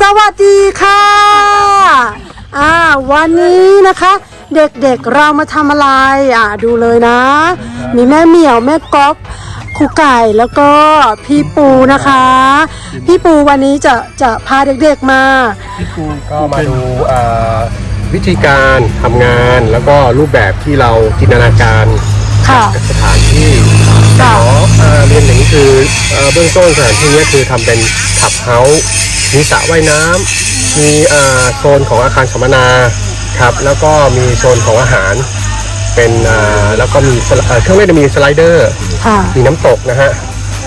สวัสดีค่ะอ่าวันนี้นะคะ เด็กๆเรามาทำอะไรอ่าดูเลยนะ มีแม่เหมียวแม่ก๊อฟครูไก่แล้วก็พี่ปูนะคะ พี่ปูวันนี้จะจะพาเด็กๆมาก็มาดูเอ่อวิธีการทำงานแล้วก็รูปแบบที่เราจินตนาการค่ะ จากสถานที่ขค่ะ อเอ่อเรียนอย่างนี้คือเอ่อเบื้องต้นสถานที่นี้คือทำเป็นขับเฮาส์ มีสระว่ายน้ำมีเอ่อโซนของอาคารสัมมนาครับแล้วก็มีโซนของอาหาร เป็นเอ่อแล้วก็มีสไลเอ่อเครื่องเล่นมีสไลเดอร์ค่ะมีน้ำตกนะฮะ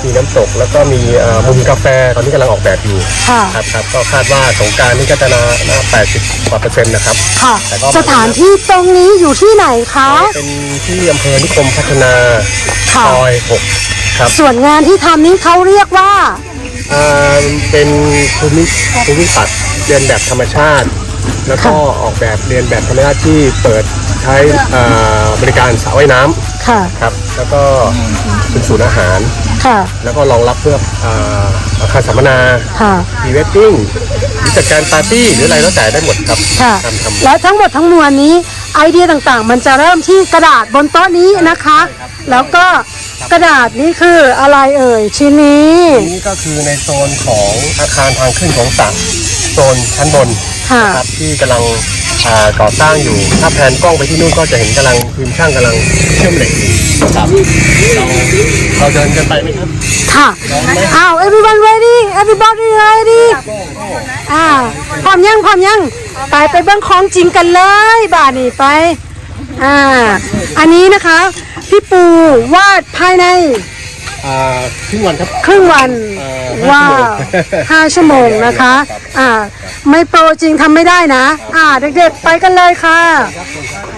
มีน้ำตกแล้วก็มีเอ่อมุมกาแฟตอนนี้กำลังออกแบบอยู่ค่ะครับครับก็คาดว่าสงกรารนี่ก็จะนาน่า80กว่าเปอร์เซ็นต์นะครับค่ะแต่ก็สถานที่ตรงนี้อยู่ที่ไหนคะเป็นที่อำเภอนิคมพัฒนาค่ะซอย6ครับส่วนงานที่ทำนี้เขาเรียกว่า อ่าเป็นภูมิภูมิปัดเรียนแบบธรรมชาติ แล้วก็ออกแบบเรียนแบบธรรมชาติที่เปิดใช้อ่าบริการสระว่ายน้ค่ะำครับ แล้วก็เป็นศูนย์อาหาร ค่ะ แล้วก็รองรับเพื่ออ่าอาคารสัมมนาค่ะพรีเวดดิ้งหรือจัดการปาร์ตี้หรืออะไรแล้วแต่ได้หมดครับค่ะ ทำทำและทั้งหมดทั้งมวลนี้ไอเดียต่างๆ มันจะเริ่มที่กระดาษบนโต๊ะนี้นะคะ แล้วก็ กระดาษนี้คืออะไรเอ่ยชิ้นนี้นี่ก็คือในโซนของอาคารทางขึ้นของสระโซนชั้นบนค่ะนะครับที่กำลังอ่าก่อสร้างอยู่ ถ้าแผนกล้องไปที่นู่นก็จะเห็นกำลังทีมช่างกำลังเชื่อมเหล็กอยู่ครับเราเราเดินกันไปไหมครับ ค่ะอ้าว everyone ready everybody ready อ่าพร้อมยังพร้อมยังไปไปเบื้องของจริงกันเลย บ่านี่ไป อ่า อันนี้นะคะ พี่ปูวาดภายใน อ่าครึ่งวันครับ ครึ่งวันเอ่อว้าวห้าชั่วโมงห้าชั่วโมงนะคะอ่า ไม่โปรจริงทำไม่ได้นะ อ่า เด็กๆ ไปกันเลยค่ะ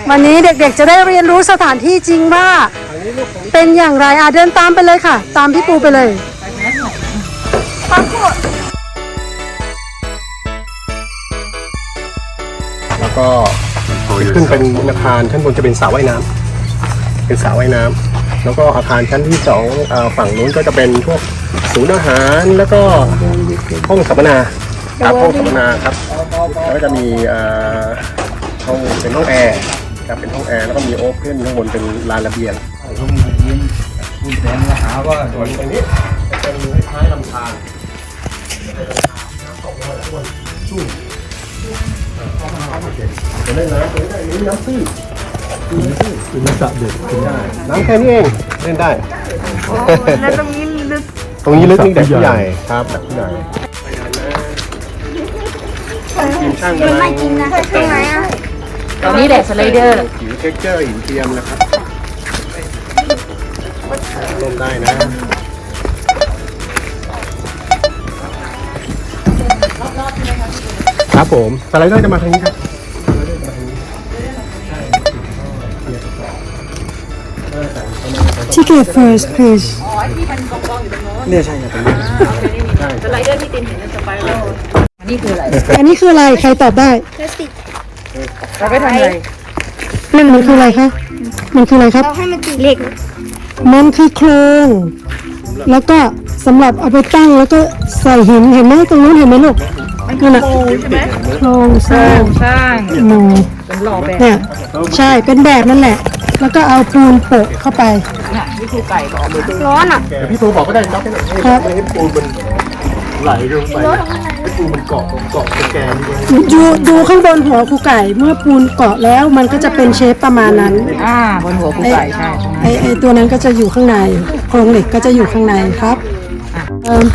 วันนี้เด็กๆจะได้เรียนรู้สถานที่จริงว่า เป็นอย่างไรอ่าเดินตามไปเลยค่ะ ตามพี่ปูไปเลยแล้วก็ขึ้นเป็นอาคารชั้นบนจะเป็นสระว่ายน้ำ เป็นสระว่ายน้ำแล้วก็อาคารชั้นที่สองฝั่งนู้นก็จะเป็นพวกศูนย์อาหารแล้วก็ห้องสัมมนาครับห้องสัมมนาครับแล้วก็จะมีห้องเป็นห้องแอร์ครับเป็นห้องแอร์แล้วก็มีโอ๊คขึ้นข้างบนเป็นลานระเบียงส่วนตรงนี้จะเป็นคล้ายลำธารจะได้น้ำจะได้มีน้ำตื้น เป็นสระเด็กได้น้ำแค่นี้เองเล่นได้ แล้วตรงนี้ลึกตรงนี้ลึกนี่เด็กผู้ใหญ่ครับแบบผู้ใหญ่ทีมช่างกำลังนะตรงไหนอะตรงนี้แหละสไลเดอร์ผิวเท็กเจอร์หินเทียมนะครับร่มได้นะครับผมสไลเดอร์จะมาทางนี้ครับ Ticket first please สไลเดอร์ที่ตินเห็นสไปโร่อันนี้คืออะไรอันนี้คืออะไร ใครตอบได้ เราไปทำอะไรนั่นมันคืออะไรคะ มันคืออะไรครับให้มันติดเหล็ก มันคือโครง แล้วก็สำหรับเอาไปตั้งแล้วก็ใส่หินเห็นไหมตรงนู้นเห็นไหมลูกนั่นน่ะใช่ไหมโครงสร้างสร้างโมเป็นหล่อแบบเนี่ยใช่เป็นแบบนั่นแหละ แล้วก็เอาปูนโปะเข้าไป น่ะที่ครูไก่บอกร้อนอะเดี๋ยวพี่ตูบอกก็ได้ครับให้ครับให้ปูนมันไหลลงไปให้ปูนมันเกาะเกาะตะแกรงด้วยดูดูข้างบนหัวครูไก่เมื่อปูนเกาะแล้วมันก็จะเป็นเชฟประมาณนั้นอ่า บนหัวครูไก่ใช่ไอไอตัวนั้นก็จะอยู่ข้างในโครงเหล็กก็จะอยู่ข้างในครับเอิ่ม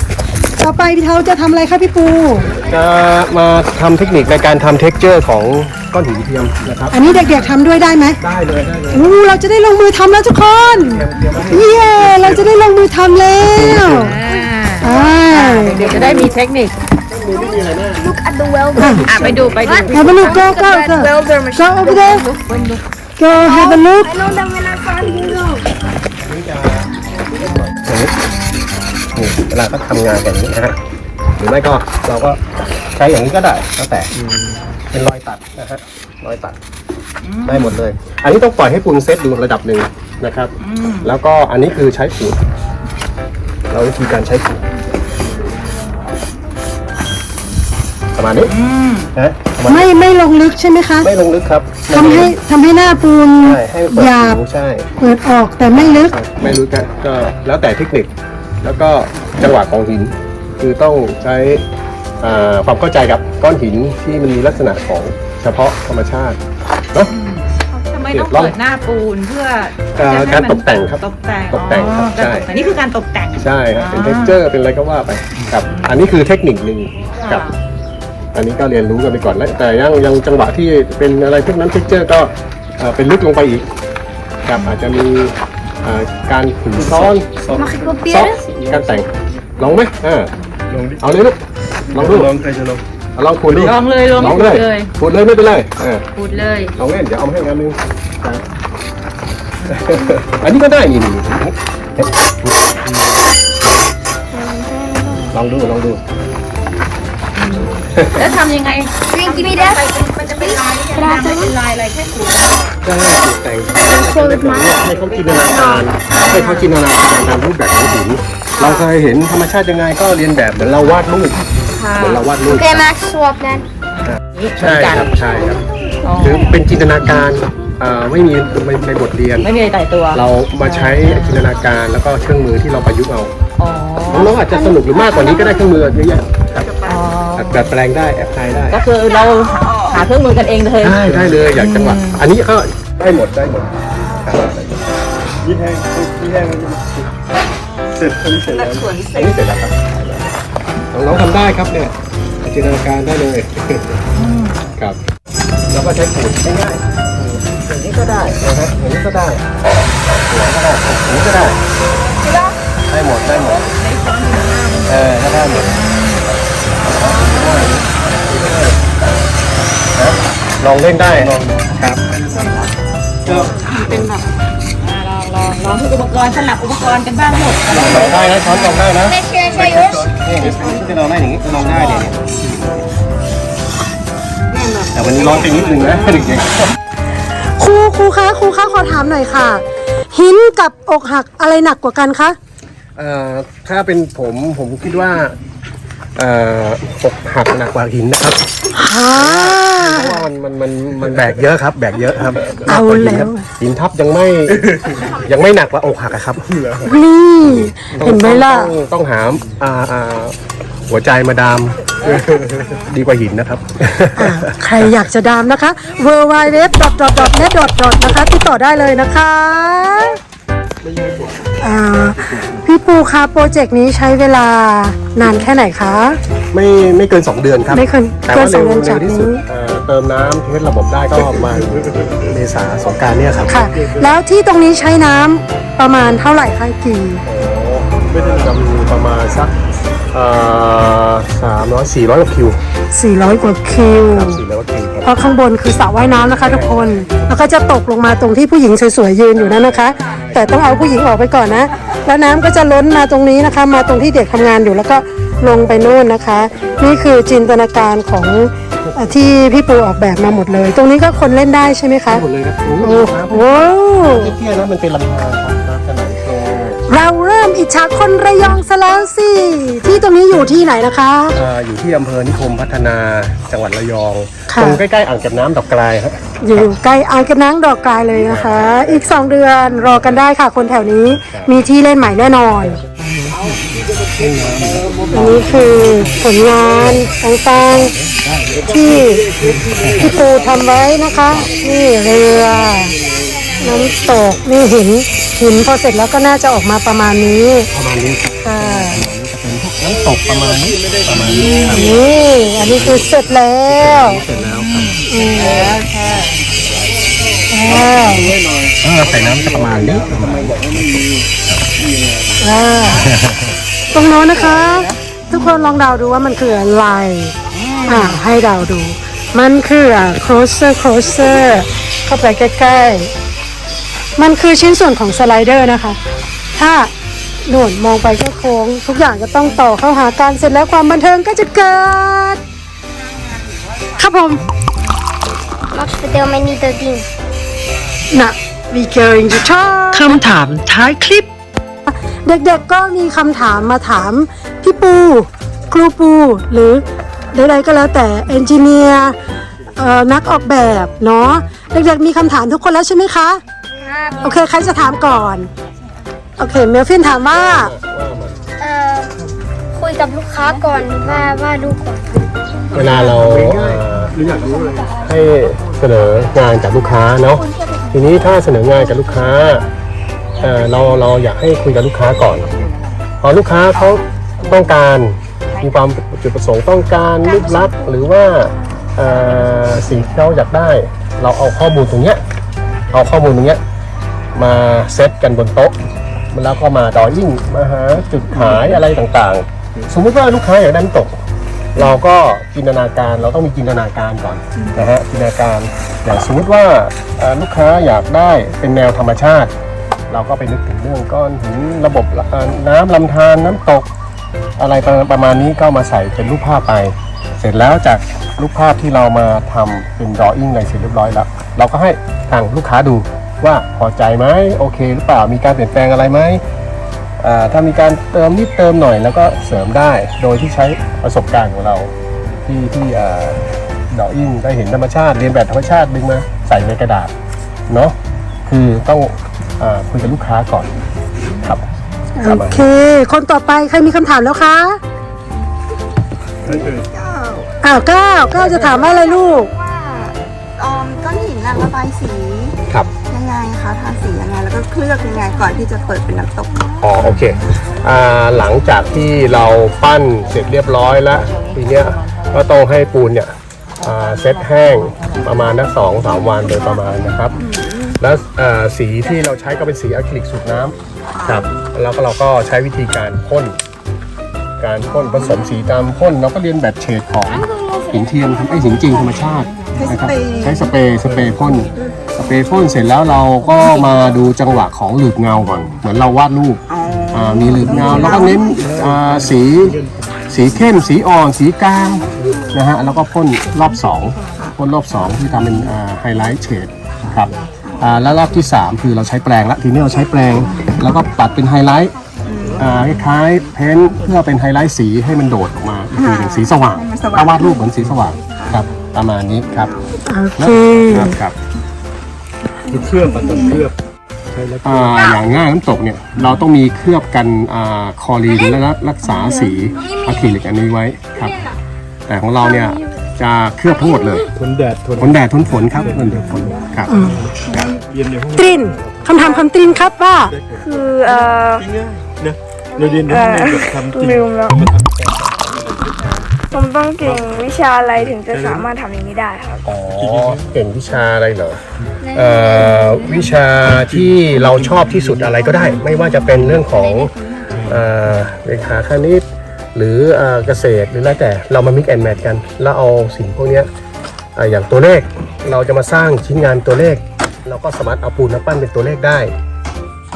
ต่อไปพี่เทาจะทำอะไรครับพี่ปู จะมาทำเทคนิคในการทำเท็กเจอร์ของ ก้อนหินเทียมนะครับ อันนี้เด็กๆทำด้วยได้ไหมได้เลยได้เลยอู้เราจะได้ลงมือทำแล้วทุกคนเย้เราจะได้ลงมือทำแล้วอ่าเดี๋ยวจะได้มีเทคนิค look at the welder อะไปดูไปดู Have a look go go go welder machine go over there go have a look I know that when I find you know นี่เวลาก็ทำงานอย่างนี้นะฮะ หรือไม่ก็เราก็ใช้อย่างนี้ก็ได้แล้วแต่เป็นรอยตัดนะฮะรอยตัดได้หมดเลย อันนี้ต้องปล่อยให้ปูนเซตดูระดับหนึ่งนะครับ แล้วก็อันนี้คือใช้ขูดเราวิธีการใช้ขูดประมาณนี้นะประมาณนี้ไม่ไม่ลงลึกใช่ไหมคะ ไม่ลงลึกครับทำให้ทำให้หน้าปูนใช่ให้เปิดหยาบผิวใช่เปิดออกแต่ไม่ลึก ไม่รู้กันก็แล้วแต่เทคนิค แล้วก็จังหวะของหิน คือต้องใช้อ่าความเข้าใจกับก้อนหินที่มันมีลักษณะของเฉพาะธรรมชาติเนาะ ทำไมต้องเปิดหน้าปูนเพื่อเอ่อจะให้การมันตกแต่งครับตกแต่งตกแต่งครับอ๋อการใช่ตกแต่งนี่คือการตกแต่ง ใช่ครับเป็นอ่าเท็กเจอร์เป็นอะไรก็ว่าไปครับ อันนี้คือเทคนิคหนึ่งกับ อันนี้ก็เรียนรู้กันไปก่อนแล้วแต่ยังยังจังหวะที่เป็นอะไรพวกนั้นเท็กเจอร์ก็เอ่อเป็นลึกลงไปอีกครับอาจจะมีอ่าการขึงซ้อน Mag ik ซอฟ proberen? การแต่งลองไหมอ่า เอาเลยลูกลองดูลองใครจะลองลองขูดดูลองเลยลองลองเลเลยยขูดเลยไม่เป็นไรอ่าพูดเลยลองเล่นเดี๋ยวเอามาให้งานนึงครับอันนี้ก็ได้นี่นี่ลองดูลองดู แล้วทำยังไง Drink me this. มันจะเป็นลายไม่เป็นลายอะไรแค่ขูดก็ให้ตกแต่งให้เขาจินตนาการให้เขาจินตนาการตามรูปแบบของหิน เราเคยเห็นธรรมชาติยังไงก็เรียนแบบเหมือนเราวาดรูปเหมือนเราวาดรูป Oké, maak swap dan. ใช่ครับใช่ครับคือเป็นจินตนาการอ่าไม่มีในในบทเรียน ไม่มีอะไรตายตัวเรามาใช้จินตนาการแล้วก็เครื่องมือที่เราประยุกต์เอาอ๋อน้องๆอาจจะสนุกหรือมากกว่านี้ก็ได้เครื่องมือเยอะแยะครับอ๋อดัดแปลงได้แอปพลายได้ก็คือเราหาเครื่องมือกันเองเลยได้ได้เลยอย่างจังหวะอันนี้ก็ได้หมดได้หมดครับ ยี่แห้งยี่แห้งมัน เสร็จอันนี้เสร็จแล้วอันนี้เสร็จแล้วครับน้องๆทำได้ครับเนี่ยจินตนาการได้เลยครับแล้วก็ใช้ขูดง่ายๆอย่างนี้ก็ได้นะครับอย่างนี้ก็ได้อย่างนี้ก็ได้อย่างนี้ก็ได้ได้หมดได้หมดเออก็ได้หมดนะลองเล่นได้ครับลอง ลองทุกอุปกรณ์สลับอุปกรณ์กันบ้างหมดลองได้นะช้อนลองได้นะ Mesje, mesje, yours. นี่จะลองได้อย่างนี้จะลองได้เนี่ยแต่วันนี้ร้อนไปนิดนึงนะเด็กครูครูคะครูคะขอถามหน่อยค่ะ หินกับอกหักอะไรหนักกว่ากันคะเอ่อถ้าเป็นผมผมคิดว่าเอ่ออกหักหนักกว่าหินนะครับ ฮ่าเพราะว่ามันมันมันมันแบกเยอะครับ แบกเยอะครับเอาหนักกหินแล้วครับหินทับยังไม่ ยังไม่หนักกว่าอกหักอะครับนี่ เห็นไหมล่ะ ต้องต้องหาอ่าอ่าหัวใจมาดาม ดีกว่าหินนะครับ อะใครอยากจะดามนะคะ w w w n e t n e t นะคะ ติดต่อได้เลยนะคะอ่า พี่ปูคะโปรเจกต์นี้ใช้เวลานานแค่ไหนคะ ไม่ไม่เกิน 2 เดือนครับไม่เกินแต่เกิว่านสอเร็งวเดือนจากเร็วที่สุดนี้เอ่อเติมน้ำเทสระบบได้ก็ประมาณเมษาสงกรารเนี่ยครับค่ะ แล้วที่ตรงนี้ใช้น้ำประมาณเท่าไหร่คะกี่ โอ้ไม่ได้จะมีประมาณสัก สามร้อยสี่ร้อยกว่าคิว400 กว่าคิว ครับสี่ร้อยกว่าคิวครับ เพราะข้างบนคือสระว่ายน้ำนะคะทุกคน แล้วก็จะตกลงมาตรงที่ผู้หญิงสวยๆยืนอยู่นั่นนะคะ แต่ต้องเอาผู้หญิงออกไปก่อนนะ แล้วน้ำก็จะล้นมาตรงนี้นะคะ มาตรงที่เด็กทำงานอยู่แล้วก็ลงไปนู่นนะคะ นี่คือจินตนาการของเอ่อที่พี่ปูออกแบบมาหมดเลย ตรงนี้ก็คนเล่นได้ใช่ไหมคะ หมดเลยครับโอ้โอ้โหเที่ยนะมันเป็นลำธาร เราเริ่มอิจฉาคนระยองซะแล้วสิ ที่ตรงนี้อยู่ที่ไหนนะคะ อ่าอยู่ที่อำเภอนิคมพัฒนาจังหวัดระยอง ค่ะ ตรงใกล้ๆอ่างเก็บน้ำดอกกลายครับอยู่ใกล้อ่างเก็บน้ำดอกกลายเลยนะคะ อีก 2 เดือนรอกันได้ค่ะ คนแถวนี้มีที่เล่นใหม่แน่นอนอันนี้คือผลงานต่างๆที่พี่ปูทำไว้นะคะ นี่เรือ น้ำตกนี่หินหินพอเสร็จแล้วก็น่าจะออกมาประมาณนี้ประมาณนี้ครับค่ะน้ำตกประมาณนี้ประมาณนี้ครับนี่อันนี้คือเสร็จแล้วเสร็จแล้วครับอืมว้าวเออใส่น้ำจะประมาณนี้ประมาณนี้ว้าวตรงโน้นนะคะ ทุกคนลองเดาดูว่ามันคืออะไร อ่าให้เดาดู มันคืออะ closer closer เข้าไปใกล้ๆ มันคือชิ้นส่วนของสไลเดอร์นะคะ ถ้าหนุนมองไปก็โค้ง ทุกอย่างจะต้องต่อเข้าหากันเสร็จแล้วความบันเทิงก็จะเกิด ครับผม Max, vertel mij niet dat ding. นะ we going to talk คำถามท้ายคลิป เด็กๆก็มีคำถามมาถามพี่ปู ครูปู หรือใดๆก็แล้วแต่เอนจิเนียร์เอ่อนักออกแบบเนาะเด็กๆมีคำถามทุกคนแล้วใช่ไหมคะ โอเคใครจะถามก่อน โอเคเมลฟินถามว่า เอ่อคุยกับลูกค้าก่อนว่าว่าดูก่อนเวลาเราเอ่อหรืออยากรู้อะไรให้เสนองานกับลูกค้าเนาะทีนี้ถ้าเสนองานกับลูกค้าเอ่อเราเราอยากให้คุยกับลูกค้าก่อนพอลูกค้าเขาต้องการมีความจุดประสงค์ต้องการรูปลักษณ์หรือว่าเอ่อสิ่งที่เขาอยากได้ เราเอาข้อมูลตรงเนี้ยเอาข้อมูลตรงเนี้ย มาเซตกันบนโต๊ะแล้วก็มาดอยิ่งมาหาจุดขายอะไรต่างๆ สมมุติว่าลูกค้าอยากได้น้ำตก เราก็จินตนาการเราต้องมีจินตนาการก่อนนะฮะจินตนาการอย่างสมมติว่าเอ่อลูกค้าอยากได้เป็นแนวธรรมชาติ เราก็ไปนึกถึงเรื่องก้อนหินระบบเอ่อน้ำลำธารน้ำตก อะไรประมาณนี้ก็เอามาใส่เป็นรูปภาพไป เสร็จแล้วจากรูปภาพที่เรามาทำเป็นดออิ่งอะไรเสร็จเรียบร้อยแล้ว เราก็ให้ทางลูกค้าดู ว่าพอใจไหมโอเค หรือเปล่ามีการเปลี่ยนแปลงอะไรไหมอ่าถ้ามีการเติมนิดเติมหน่อยแล้วก็เสริมได้ โดยที่ใช้ประสบการณ์ของเรา ที่ที่อ่าดอกอิงได้เห็นธรรมชาติเรียนแบบธรรมชาติดึงมาใส่ในกระดาษเนาะคือต้องอาคุยกับลูกค้าก่อนครับประโอมาณเค คนต่อไปใครมีคำถามแล้วคะไม่เคยอ้าวก้าวก้าวจะถามว่าอะไรลูกว่าออมก้อนหินน่ะระบายสี ครับยังไงคะทาสียังไงแล้วก็เคลือบยังไงก่อนที่จะเปิดเป็นน้ำตกอ๋อโอเคอ่าหลังจากที่เราปั้นเสร็จเรียบร้อยแล้วทีเนี้ยก็ต้องให้ปูนเนี่ยอ่าเซ็ตแห้งประมาณนักสองสามวันโดยประมาณนะครับ แล้วเอ่อสีที่เราใช้ก็เป็นสีอะคริลิกสูตรน้ำครับแล้วก็เราก็ใช้วิธีการพ่นการพ่นผสมสีตามพ่นเราก็เรียนแบบเฉดของ หินเทียมไอ้หินจริงธรรมชาตินะครับใช้สเปรย์สเปรย์พ่นสเปรย์พ่นเสร็จแล้วเราก็มาดูจังหวะของหลืบเงาก่อน เหมือนเราวาดรูปอ่ามีหลืบเงาแล้วก็เน้นอ่าสีสีเข้มสีอ่อนสีกลางนะฮะแล้วก็พ่นรอบสองพ่นรอบสองที่ทำเป็นไฮไลท์เฉดครับอ่าแล้วรอบที่ 3 คือเราใช้แปรงละทีนี้เราใช้แปรงแล้วก็ปัดเป็นไฮไลท์อ่าคล้ายๆเพ้นท์เพื่อเป็นไฮไลท์สีให้มันโดดออกมา อีกทีหนึ่งสีสว่าง ถ้าวาดรูปเหมือนสีสว่างครับ ประมาณนี้ครับโอเค ครับครับคือเคลือบปัดต้นเคลือบอ่าอย่างง่ายน้ำตกเนี่ยเราต้องมีเคลือบกันอ่าคลอรีนและรักษาสีอะคริลิกอันนี้ไว้ครับ แต่ของเราเนี่ยจะเคลือบทั้งหมดเลยทนแดดทนทนแดดทนฝนครับทนแดดฝนครับครับเย็นในห้องตรินคำถามคำตรินครับว่า คือเอ่อจริงง่ายนะเราเรียนในห้องเรียนแบบทำจริงลืมแล้ว ผมต้องเก่งวิชาอะไรถึงจะสามารถทำอย่างนี้ได้ครับ อ๋อเก่งวิชาอะไรเหรอเอ่อวิชาที่เราชอบที่สุดอะไรก็ได้ ไม่ว่าจะเป็นเรื่องของเอ่อเลขาคณิต หรือเอ่อเกษตรหรือแล้วแต่เรามา mix and match กัน แล้วเอาสิ่งพวกเนี้ยอ่าอย่างตัวเลขเราจะมาสร้างชิ้นงานตัวเลข เราก็สามารถเอาปูนมาปั้นเป็นตัวเลขได้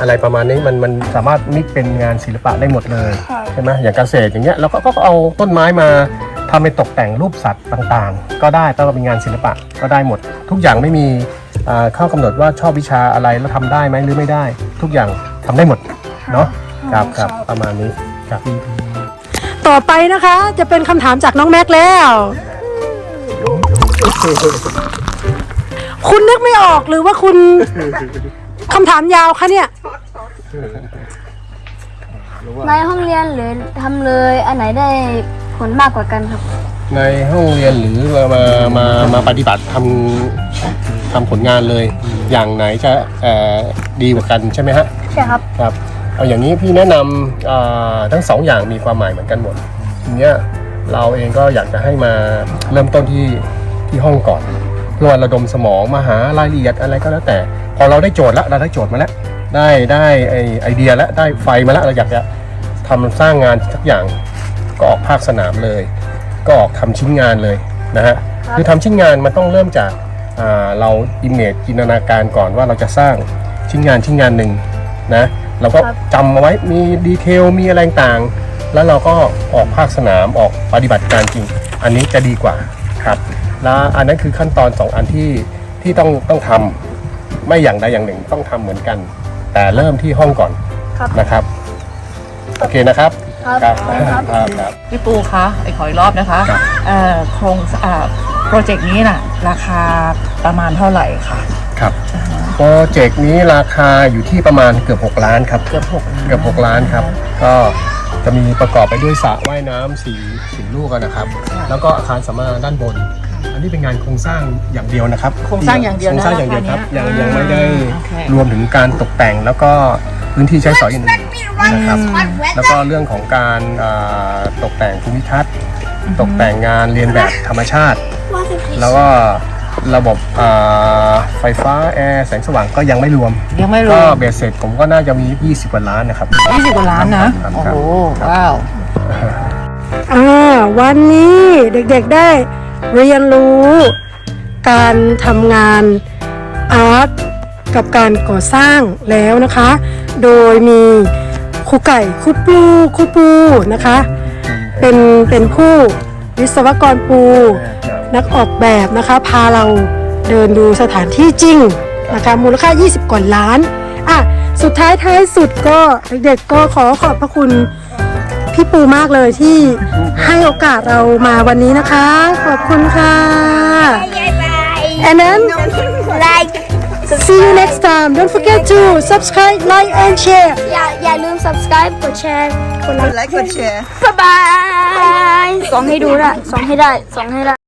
อะไรประมาณนี้มันมันสามารถมิกเป็นงานศิลปะได้หมดเลย ใช่ไหมอย่างเกษตรอย่างเงี้ยเราก็ก็เอาต้นไม้มา ทำเป็นตกแต่งรูปสัตว์ต่างๆ ก็ได้ถ้าเราเป็นงานศิลปะก็ได้หมด ทุกอย่างไม่มีอ่าข้อกำหนดว่าชอบวิชาอะไรแล้วทำได้ไหมหรือไม่ได้ ทุกอย่างทำได้หมดเนาะครับครับประมาณนี้ครับต่อไปนะคะจะเป็นคำถามจากน้องแม็กแล้ว คุณนึกไม่ออกหรือว่าคุณคำถามยาวคะเนี่ยในห้องเรียนหรือทำเลยอันไหนได้ ผลมากกว่ากันครับ ในห้องเรียนหรือเรามามามาปฏิบัติทำทำผลงานเลย อย่างไหนจะเอ่อดีกว่ากันใช่ไหมฮะ ใช่ครับ ครับเอาอย่างนี้พี่แนะนำเอ่อทั้งสองอย่างมีความหมายเหมือนกันหมดทีเนี้ยเราเองก็อยากจะให้มาเริ่มต้นที่ที่ห้องก่อนเพื่อระดมสมองมาหารายละเอียดอะไรก็แล้วแต่ พอเราได้โจทย์แล้วเราได้โจทย์มาแล้ว ได้ได้ไอไอเดียแล้วได้ไฟมาแล้วเราอยากจะทำสร้างงานสักอย่าง ก็ออกภาคสนามเลย ก็ออกทำชิ้นงานเลยนะฮะคือทำชิ้นงานมันต้องเริ่มจากอ่าเราอิมเมจจินตนาการก่อนว่าเราจะสร้างชิ้นงานชิ้นงานหนึ่งนะเราก็จำเอาไว้มีดีเทลมีอะไรต่างๆแล้วเราก็ออกภาคสนามออกปฏิบัติการจริง อันนี้จะดีกว่าครับ แล้วอันนั้นคือขั้นตอนสองอันที่ที่ต้องต้องทำไม่อย่างใดอย่างหนึ่งต้องทำเหมือนกัน แต่เริ่มที่ห้องก่อนครับนะครับ โอเคนะครับ ครับครับครับครับครับพี่ปูคะไอ้ขออีกรอบนะคะครับเอ่อโครงเอ่อโปรเจกต์นี้น่ะราคาประมาณเท่าไหร่คะครับโปรเจกต์นี้ราคาอยู่ที่ประมาณเกือบ 6 ล้านครับเกือบหกล้านเกือบ6ล้านครับ ก็จะมีประกอบไปด้วยสระว่ายน้ำสี่สี่ลูกอะนะครับ แล้วก็อาคารสัมมนาด้านบน อันนี้เป็นงานโครงสร้างอย่างเดียวนะครับ โครงสร้างอย่างเดียวโครนะงสร้างอย่างเดียวครับราคายังเนี้ยยังไม่ได้โอเครวมถึงการตกแต่งแล้วก็ พื้นที่ใช้สอยอื่นๆนะครับ แล้วก็เรื่องของการอ่าตกแต่งภูมิทัศน์ตกแต่งงานเรียนแบบธรรมชาติ แล้วก็ระบบอ่าไฟฟ้าแอร์แสงสว่างก็ยังไม่รวม ยังไม่รก็วมเบสเสร็จผมก็น่าจะมี 20 กว่าล้านนะครับยี่สิบกว่าล้านนะครับโอ้ครับโห ว้าวอ่าวันนี้เด็กๆได้เรียนรู้การทำงานอาร์ต กับการก่อสร้างแล้วนะคะ โดยมีครูไก่ครูปูครูปูนะคะ เป็นเป็นผู้วิศวกรปู นักออกแบบนะคะ พาเราเดินดูสถานที่จริงนะคะมูลค่า 20 กว่าล้านอะสุดท้ายท้ายสุดก็เด็กๆก็ขอขอบพระคุณพี่ปูมากเลยที่ให้โอกาสเรามาวันนี้นะคะ ขอบคุณค่ะ and then like see you next time don't forget to subscribe like and share อย่าอย่าลืม subscribe กดแชร์กดกดไลค์กดแชร์ บ๊ายบายส่องให้ดูด้วยส่องให้ได้ส่องให้ได้